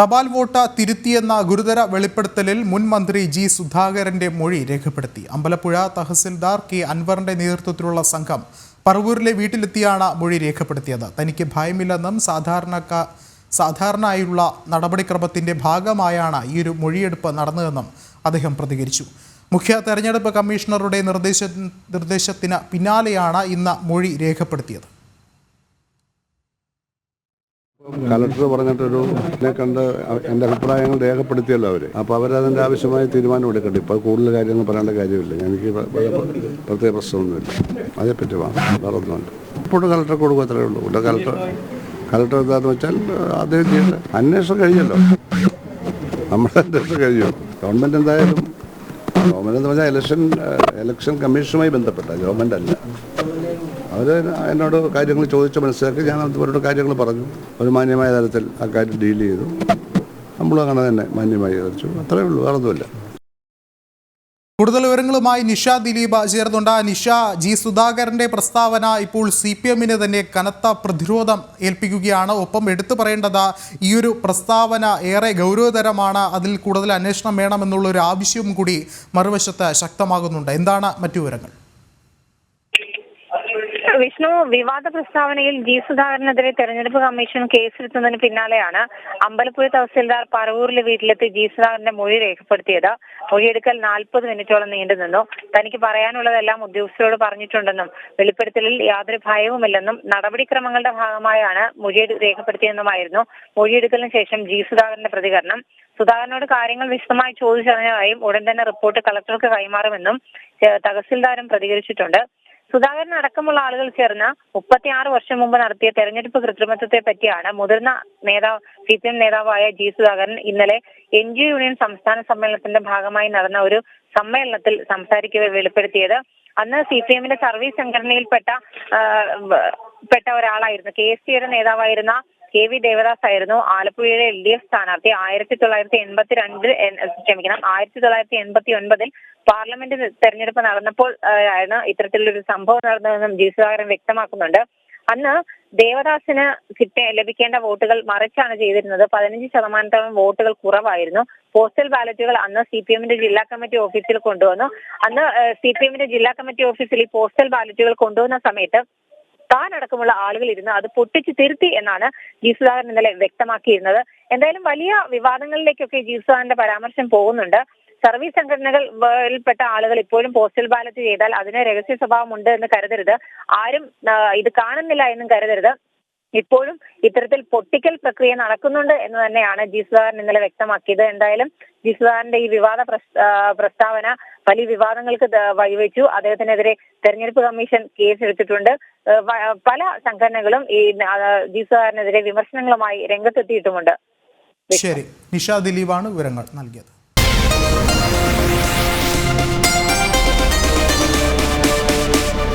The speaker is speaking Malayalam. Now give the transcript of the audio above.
തപാൽ വോട്ട് തിരുത്തിയെന്ന ഗുരുതര വെളിപ്പെടുത്തലിൽ മുൻ മന്ത്രി ജി സുധാകരന്റെ മൊഴി രേഖപ്പെടുത്തി. അമ്പലപ്പുഴ തഹസിൽദാർ കെ അൻവറിന്റെ നേതൃത്വത്തിലുള്ള സംഘം പറവൂരിലെ വീട്ടിലെത്തിയാണ് മൊഴി രേഖപ്പെടുത്തിയത്. തനിക്ക് ഭയമില്ലെന്നും സാധാരണ സാധാരണയായുള്ള നടപടിക്രമത്തിന്റെ ഭാഗമായാണ് ഈ ഒരു മൊഴിയെടുപ്പ് നടന്നതെന്നും അദ്ദേഹം പ്രതികരിച്ചു. മുഖ്യ തെരഞ്ഞെടുപ്പ് കമ്മീഷണറുടെ നിർദ്ദേശ നിർദ്ദേശത്തിന് പിന്നാലെയാണ് ഇന്ന് മൊഴി രേഖപ്പെടുത്തിയത്. കലക്ടർ പറഞ്ഞിട്ടൊരു എന്നെ കണ്ട് എന്റെ അഭിപ്രായങ്ങൾ രേഖപ്പെടുത്തിയല്ലോ അവർ അപ്പോൾ അവരതിന്റെ ആവശ്യമായ തീരുമാനം എടുക്കട്ടെ. ഇപ്പോൾ കൂടുതൽ കാര്യമൊന്നും പറയേണ്ട കാര്യമില്ല. എനിക്ക് പ്ര- പ്ര- പ്രത്യേക പ്രശ്നമൊന്നുമില്ല. അതേപ്പറ്റി പറ്റി വേറെ ഒന്നുമില്ല ഇപ്പോഴും കലക്ടർ കൊടുക്കും അത്രേ ഉള്ളൂ. ഇവിടെ കലക്ടർ കലക്ടർ എന്താണെന്ന് വെച്ചാൽ അദ്ദേഹം ചെയ്യട്ടെ അന്വേഷണം കഴിഞ്ഞല്ലോ. നമ്മുടെ അന്വേഷണം കഴിഞ്ഞു. ഗവൺമെന്റ് എന്തായാലും ഗവൺമെന്റ് എന്ന് പറഞ്ഞാൽ ഇലക്ഷൻ ഇലക്ഷൻ കമ്മീഷനുമായി ബന്ധപ്പെട്ട ഗവൺമെന്റ് അല്ല. അവർ എന്നോട് കാര്യങ്ങൾ ചോദിച്ച് മനസ്സിലാക്കി ഞാൻ അവരോട് കാര്യങ്ങൾ പറഞ്ഞു. ഒരു മാന്യമായ തരത്തിൽ ആ കാര്യം ഡീൽ ചെയ്തു. നമ്മളും അങ്ങനെ തന്നെ മാന്യമായി കളിച്ചു അത്രേ ഉള്ളൂ വേറൊന്നുമില്ല. കൂടുതൽ വിവരങ്ങളുമായി നിഷ ദിലീപ് ചേർന്നുണ്ട് നിഷ ജി സുധാകരന്റെ പ്രസ്താവന ഇപ്പോൾ സി പി എമ്മിന് തന്നെ കനത്ത പ്രതിരോധം ഏൽപ്പിക്കുകയാണ്. ഒപ്പം എടുത്തു പറയേണ്ടത് ഈ ഒരു പ്രസ്താവന ഏറെ ഗൗരവതരമാണ്. അതിൽ കൂടുതൽ അന്വേഷണം വേണമെന്നുള്ള ഒരു ആവശ്യവും കൂടി മറുവശത്ത് ശക്തമാകുന്നുണ്ട്. എന്താണ് മറ്റു വിവരങ്ങൾ? വിഷ്ണു വിവാദ പ്രസ്താവനയിൽ ജി സുധാകരനെതിരെ തെരഞ്ഞെടുപ്പ് കമ്മീഷൻ കേസെടുത്തതിന് പിന്നാലെയാണ് അമ്പലപ്പുഴ തഹസിൽദാർ പറവൂരിലെ വീട്ടിലെത്തി ജി സുധാകരന്റെ മൊഴി രേഖപ്പെടുത്തിയത്. മൊഴിയെടുക്കൽ നാൽപ്പത് മിനിറ്റോളം നീണ്ടു നിന്നു. തനിക്ക് പറയാനുള്ളതെല്ലാം ഉദ്യോഗസ്ഥരോട് പറഞ്ഞിട്ടുണ്ടെന്നും വെളിപ്പെടുത്തലിൽ യാതൊരു ഭയവുമില്ലെന്നും നടപടിക്രമങ്ങളുടെ ഭാഗമായാണ് മൊഴി രേഖപ്പെടുത്തിയെന്നുമായിരുന്നു മൊഴിയെടുക്കലിന് ശേഷം ജി സുധാകരന്റെ പ്രതികരണം. സുധാകരനോട് കാര്യങ്ങൾ വിശദമായി ചോദിച്ചറിഞ്ഞതായും ഉടൻ തന്നെ റിപ്പോർട്ട് കളക്ടർക്ക് കൈമാറുമെന്നും തഹസിൽദാരും പ്രതികരിച്ചിട്ടുണ്ട്. സുധാകരൻ അടക്കമുള്ള ആളുകൾ ചേർന്ന് മുപ്പത്തിയാറ് വർഷം മുമ്പ് നടത്തിയ തെരഞ്ഞെടുപ്പ് കൃത്രിമത്വത്തെ പറ്റിയാണ് മുതിർന്ന നേതാവ് സി പി എം നേതാവായ ജി സുധാകരൻ ഇന്നലെ എൻ ജി യൂണിയൻ സംസ്ഥാന സമ്മേളനത്തിന്റെ ഭാഗമായി നടന്ന ഒരു സമ്മേളനത്തിൽ സംസാരിക്കവെ വെളിപ്പെടുത്തിയത്. അന്ന് സി പി എമ്മിന്റെ സർവീസ് സംഘടനയിൽപ്പെട്ട പെട്ട ഒരാളായിരുന്നു. കെ എസ് സിയുടെ നേതാവായിരുന്ന കെ വി ദേവദാസ് ആയിരുന്നു ആലപ്പുഴയിലെ എൽ ഡി എഫ് സ്ഥാനാർത്ഥി. ആയിരത്തി തൊള്ളായിരത്തി എൺപത്തി രണ്ട് ക്ഷമിക്കണം ആയിരത്തി തൊള്ളായിരത്തി എൺപത്തി ഒൻപതിൽ പാർലമെന്റ് തെരഞ്ഞെടുപ്പ് നടന്നപ്പോൾ ആയിരുന്നു ഇത്തരത്തിലൊരു സംഭവം നടന്നതെന്നും ജി സുധാകരൻ വ്യക്തമാക്കുന്നുണ്ട്. അന്ന് ദേവദാസിന് കിട്ടേ ലഭിക്കേണ്ട വോട്ടുകൾ മറിച്ചാണ് ചെയ്തിരുന്നത്. പതിനഞ്ച് ശതമാനത്തോളം വോട്ടുകൾ കുറവായിരുന്നു. പോസ്റ്റൽ ബാലറ്റുകൾ അന്ന് സി പി എമ്മിന്റെ ജില്ലാ കമ്മിറ്റി ഓഫീസിൽ കൊണ്ടുവന്നു. അന്ന് സി പി എമ്മിന്റെ ജില്ലാ കമ്മിറ്റി ഓഫീസിൽ ഈ പോസ്റ്റൽ ബാലറ്റുകൾ കൊണ്ടുവന്ന സമയത്ത് താൻ അടക്കമുള്ള ആളുകൾ ഇരുന്ന് അത് പൊട്ടിച്ച് തിരുത്തി എന്നാണ് ജി സുധാകരൻ ഇന്നലെ വ്യക്തമാക്കിയിരുന്നത്. എന്തായാലും വലിയ വിവാദങ്ങളിലേക്കൊക്കെ ജി സുധാകരന്റെ പരാമർശം പോകുന്നുണ്ട്. സർവീസ് സംഘടനകളിൽപ്പെട്ട ആളുകൾ ഇപ്പോഴും പോസ്റ്റൽ ബാലറ്റ് ചെയ്താൽ അതിന് രഹസ്യ സ്വഭാവമുണ്ട് എന്ന് കരുതരുത്. ആരും ഇത് കാണുന്നില്ല എന്നും കരുതരുത്. ഇപ്പോഴും ഇത്തരത്തിൽ പൊട്ടിക്കൽ പ്രക്രിയ നടക്കുന്നുണ്ട് എന്ന് തന്നെയാണ് ജി സുധാകരൻ ഇന്നലെ വ്യക്തമാക്കിയത്. എന്തായാലും ജി സുധാകരന്റെ ഈ വിവാദ പ്രസ്താവന വലിയ വിവാദങ്ങൾക്ക് വഴിവെച്ചു. അദ്ദേഹത്തിനെതിരെ തെരഞ്ഞെടുപ്പ് കമ്മീഷൻ കേസ് എടുത്തിട്ടുണ്ട് പല സംഘടനകളും ഈ ജി സുധാകരനെതിരെ വിമർശനങ്ങളുമായി രംഗത്തെത്തിയിട്ടുമുണ്ട്. ശരി. നിഷ ദിലീപാണ് വിവരങ്ങൾ നൽകിയത്.